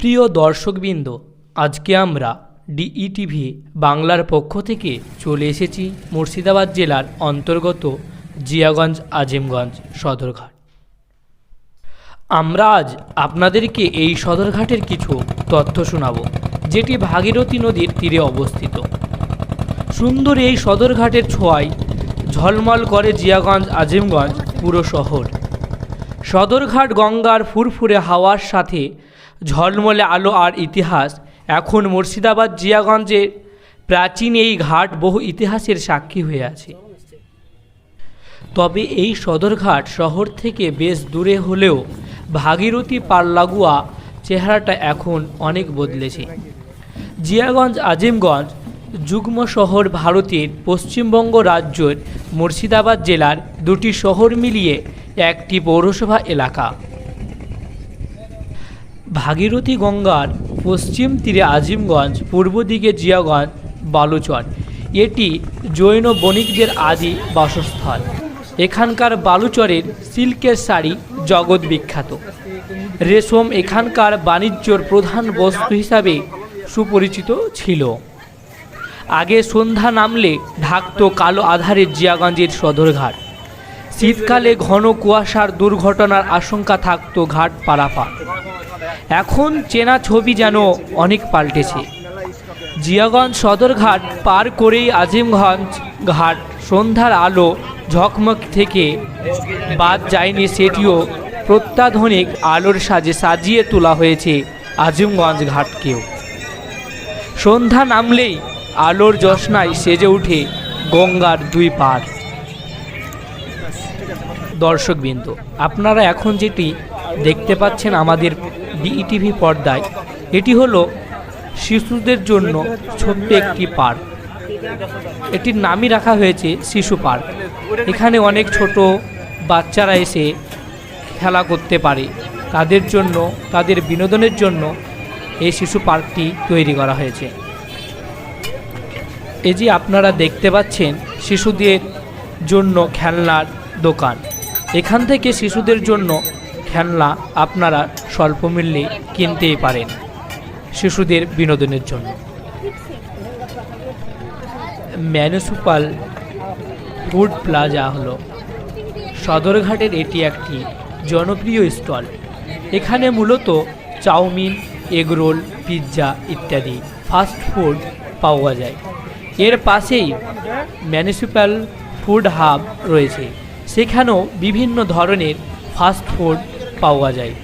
প্রিয় দর্শকবৃন্দ, আজকে আমরা ডিইটিভি বাংলার পক্ষ থেকে চলে এসেছি মুর্শিদাবাদ জেলার অন্তর্গত জিয়াগঞ্জ আজিমগঞ্জ সদরঘাট। আমরা আজ আপনাদেরকে এই সদরঘাটের কিছু তথ্য শোনাব, যেটি ভাগীরথী নদীর তীরে অবস্থিত। সুন্দর এই সদরঘাটের ছোঁয়ায় ঝলমল করে জিয়াগঞ্জ আজিমগঞ্জ পুরো শহর। সদরঘাট গঙ্গার ফুরফুরে হাওয়ার সাথে ঝলমলে আলো আর ইতিহাস। এখন মুর্শিদাবাদ জিয়াগঞ্জের প্রাচীন এই ঘাট বহু ইতিহাসের সাক্ষী হয়ে আছে। তবে এই সদরঘাট শহর থেকে বেশ দূরে হলেও ভাগীরথী পাল্লাগুয়া চেহারাটা এখন অনেক বদলেছে। জিয়াগঞ্জ, আজিমগঞ্জ যুগ্ম শহর ভারতের পশ্চিমবঙ্গ রাজ্যের মুর্শিদাবাদ জেলার দুটি শহর মিলিয়ে একটি পৌরসভা এলাকা। ভাগীরথী গঙ্গার পশ্চিম তীরে আজিমগঞ্জ, পূর্ব দিকে জিয়াগঞ্জ, বালুচর। এটি জৈন বণিকদের আদি বাসস্থল এখানকার বালুচরের সিল্কের শাড়ি জগৎ বিখ্যাত। রেশম এখানকার বাণিজ্যর প্রধান বস্তু হিসাবে সুপরিচিত ছিল। আগে সন্ধ্যা নামলে ঢাকতো কালো আধারের জিয়াগঞ্জের সদরঘাট। শীতকালে ঘন কুয়াশার দুর্ঘটনার আশঙ্কা থাকতো ঘাট পারাপার। এখন চেনা ছবি যেন অনেক পাল্টেছে। জিয়াগঞ্জ সদরঘাট পার করেই আজিমগঞ্জ ঘাট সন্ধ্যার আলো ঝকমক থেকে বাদ যায়নি সেটিও প্রত্যাধুনিক আলোর সাজে সাজিয়ে তোলা হয়েছে আজিমগঞ্জ ঘাটকেও। সন্ধ্যা নামলেই আলোর জশনায় সেজে ওঠে গঙ্গার দুই পার। দর্শকবৃন্দ, আপনারা এখন যেটি দেখতে পাচ্ছেন আমাদের ডিইটিভি পর্দায়, এটি হলো শিশুদের জন্য ছোট্ট একটি পার্ক। এটির নামই রাখা হয়েছে শিশু পার্ক। এখানে অনেক ছোট বাচ্চারা এসে খেলা করতে পারে। তাদের জন্য, তাদের বিনোদনের জন্য এই শিশু পার্কটি তৈরি করা হয়েছে। এই যে আপনারা দেখতে পাচ্ছেন শিশুদের জন্য খেলনার দোকান। এখান থেকে শিশুদের জন্য খেলনা আপনারা স্বল্প মূল্যে কিনতেই পারেন শিশুদের বিনোদনের জন্য। মিউনিসিপাল ফুড প্লাজা হলো সদরঘাটের এটি একটি জনপ্রিয় স্টল। এখানে মূলত চাউমিন, এগরোল, পিৎজা ইত্যাদি ফাস্ট ফুড পাওয়া যায়। এর পাশেই মিউনিসিপ্যাল ফুড হাব রয়েছে। সেখানেও বিভিন্ন ধরনের ফাস্ট ফুড পাওয়া যায়।